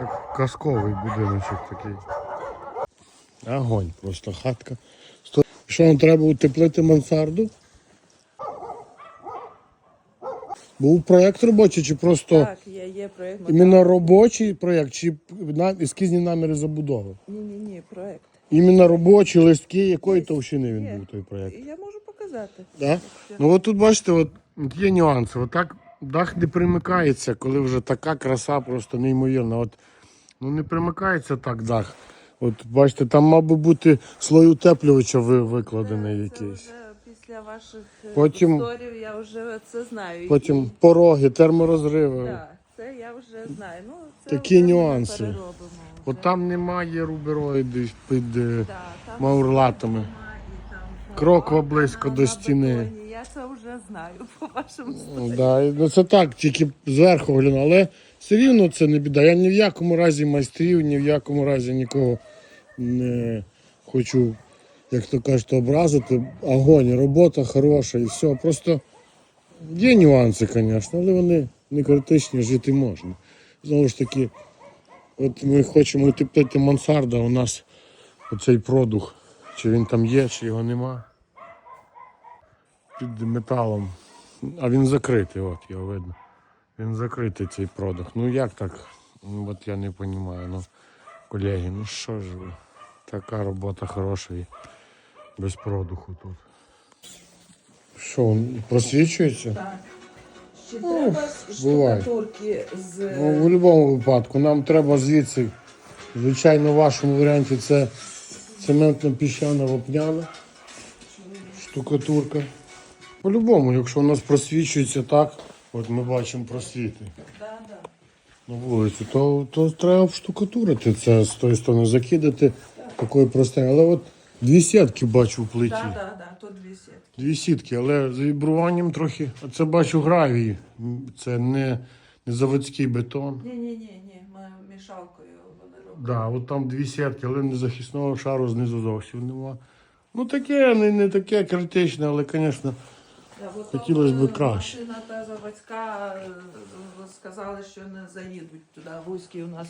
Як казковий будиночок такий. Огонь, просто хатка. Що вам треба утеплити мансарду? Був проєкт робочий чи просто Так, є, є проєкт. іменно робочий проєкт, чи на- ескізні наміри забудови? Ні, ні, ні, проєкт. Іменно робочі листки, якої товщини він був той проєкт? Я можу показати. Да? Ну от тут бачите, от є нюанси. Отак дах не примикається, коли вже така краса просто неймовірна. От, ну не примикається так дах. От бачите, там мав би бути слой утеплювача викладений якийсь. після ваших е, Потім- історій я вже це знаю. Потім пороги, терморозриви. Так, це я вже знаю. Ну, це Такі вже нюанси. От там немає рубероїдів під е, Да, там маурлатами. Кроква близько до стіни. Я це вже знаю по вашому стилю. Да, ну це так, тільки зверху гляну, але все рівно це не біда. Я ні в якому разі майстрів, ні в якому разі нікого не хочу, як то кажуть, образити. Огонь, робота хороша і все. Просто є нюанси, звісно, але вони не критичні, жити можна. Знову ж таки, от ми хочемо утеплити мансарда, у нас оцей продух, чи він там є, чи його нема. Під металом. А він закритий, от його видно. Він закритий цей продух. Ну як так? Ну, От я не розумію. Ну, колеги, ну що ж ви? Така робота хороша і без продуху тут. Що, він просвічується? Так. Ще треба штукатурки з Ну, в будь-якому випадку. Нам треба звідси, звичайно, в вашому варіанті це цементно піщана вапняна, штукатурка. По-любому, якщо у нас просвічується так, от ми бачимо просвіти на вулицю, то, то треба штукатурити це з тої сторони, закидати такої простої. Але от дві сітки бачу в плиті. Да, да, да, тут дві сітки. Дві сітки, але з вібруванням трохи. А це бачу гравій. Це не заводський бетон. Ні, ні, ні, ні, ми мішалкою вони роблять. Да, от там дві сітки, але не захисного шару знизу зовсім нема. Ну таке, не, не таке критичне, але, звісно, Да, бо Хотілося то, е, краще. Машина та заводська е, сказали, що не заїдуть туди. Вузькі у нас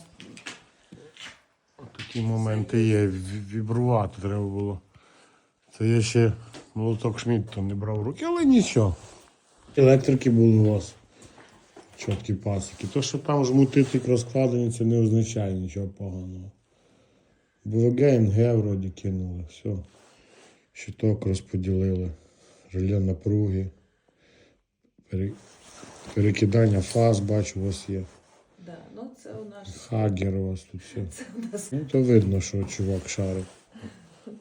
такі моменти є. Ві- Вібрувати треба було. Це я ще молоток Шмідта не брав в руки, але нічого. Електрики були у вас. Чіткі пасики. То, що там жмутити розкладені, це не означає нічого поганого. БВГ, НГ вроді кинули, все. Щиток розподілили. Реле напруги. Перекидання фаз, бачу, у вас є. да, ну це у нас Хагер у вас тут все. це у нас Ну, то видно, що чувак шарить.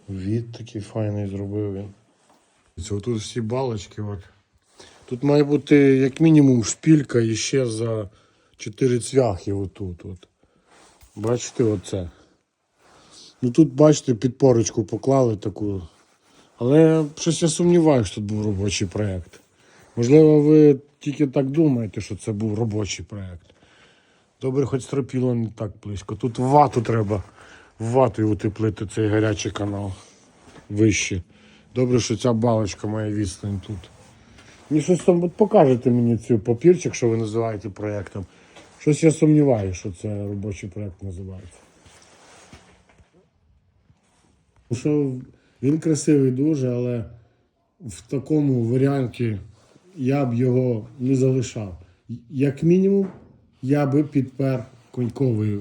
Від такий файний зробив він. Це тут всі балочки. От. Тут має бути як мінімум шпілька і ще за 4 цвяхи отут. От. Бачите, оце. Ну тут, бачите, підпорочку поклали таку. Але щось я сумніваюся, що тут був робочий проєкт. Можливо, ви тільки так думаєте, що це був робочий проєкт. Добре, хоч стропіло не так близько. Тут вату треба в вату утеплити цей гарячий канал вище. Добре, що ця балочка має відстань тут. Мені щось там покажете мені цю папірчик, що ви називаєте проєктом. Щось я сумніваюся, що це робочий проєкт називається. Що він красивий дуже, але в такому варіанті я б його не залишав. Як мінімум, я би підпер коньковий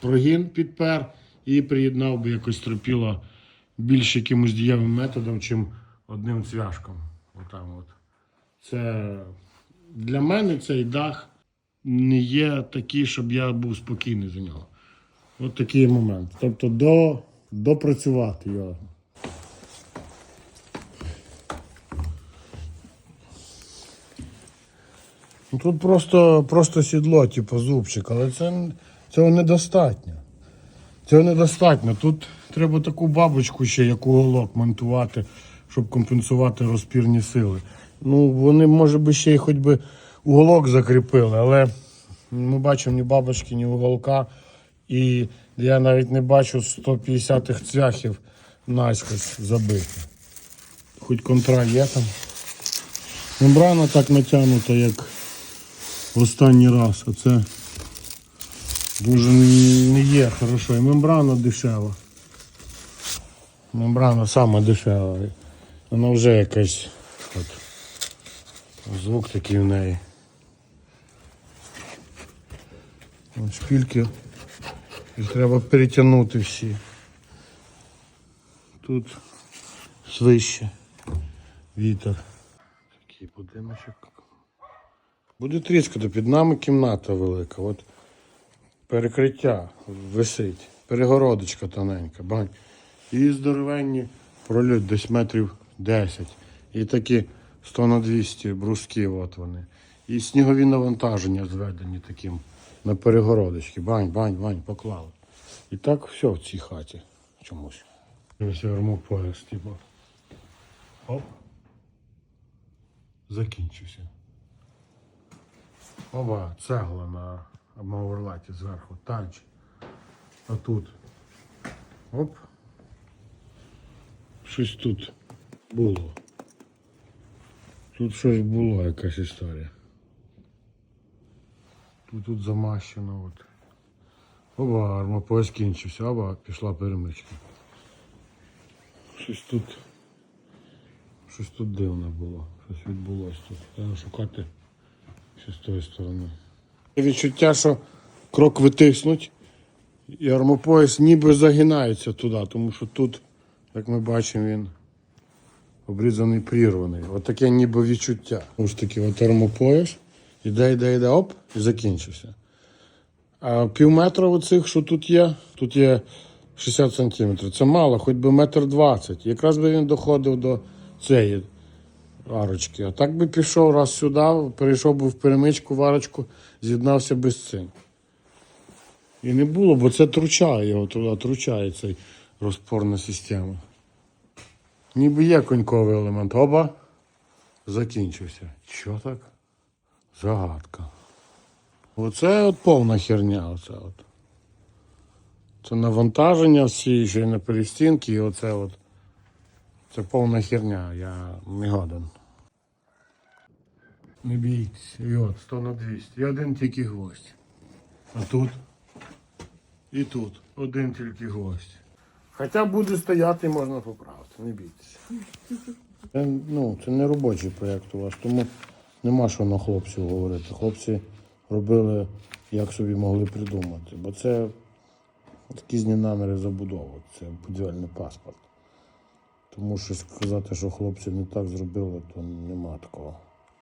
прогін підпер і приєднав би якось тропіло більш якимось дієвим методом, чим одним цвяшком. Отам от. Це для мене цей дах не є такий, щоб я був спокійний за нього. От такий момент. Тобто до, допрацювати його. Ну, Тут просто, просто сідло, типу зубчик, але це, цього недостатньо. Цього недостатньо. Тут треба таку бабочку ще, як уголок монтувати, щоб компенсувати розпірні сили. Ну, вони, може би, ще й хоч би уголок закріпили, але ми бачимо ні бабочки, ні уголка. І я навіть не бачу 150-х цвяхів наскось забити. Хоч контра є там. Мембрана так натягнута, як в останній раз. Оце Дуже не є хорошо. І мембрана дешева. Мембрана сама дешева. Вона вже якась. Звук такий в неї. Шпільки. Їх треба перетягнути всі. Тут свище. Вітер. Такий будиночок. Буде тріскати, під нами кімната велика. От перекриття висить, перегородочка тоненька, бань. І здоровенні прольот десь метрів 10. І такі 100 на 200 бруски, от вони. І снігові навантаження зведені таким на перегородочки. Бань, бань, бань, поклали. І так все в цій хаті чомусь. Ось армопояс, типу. Оп. Закінчився. Оба, цегла на мауерлаті зверху, танч. А тут. Оп. Щось тут було. Тут щось було, якась історія. Тут тут замащено. От. Оба, армопояс кінчився, оба пішла перемичка. Щось тут. Щось тут дивне було. Щось відбулося тут. Треба шукати ще з тої сторони. Відчуття, що крок витиснуть, і армопояс ніби загинається туди, тому що тут, як ми бачимо, він обрізаний прірваний. От таке ніби відчуття. Ось таки от армопояс, іде, іде, іде, оп, і закінчився. А пів метра оцих, що тут є, тут є 60 сантиметрів. Це мало, хоч би метр двадцять. Якраз би він доходив до цієї арочки. А так би пішов раз сюди, перейшов би в перемичку, в арочку, з'єднався би з цим. І не було, бо це тручає його туди, тручає цей розпорна система. Ніби є коньковий елемент. Оба закінчився. Що так? Загадка. Оце от повна херня. Оце от. Це навантаження всі, ще й на перестінки, і оце от. Це повна херня, я не годен. Не бійтеся, і от 100 на 200. І один тільки гвоздь. А тут і тут один тільки гвоздь. Хоча буде стояти, можна поправити, не бійтеся. Це, ну, це не робочий проєкт у вас, тому нема що на хлопців говорити. Хлопці робили, як собі могли придумати. Бо це різні наміри забудови, це будівельний паспорт. Тому що сказати, що хлопці не так зробили, то нема такого.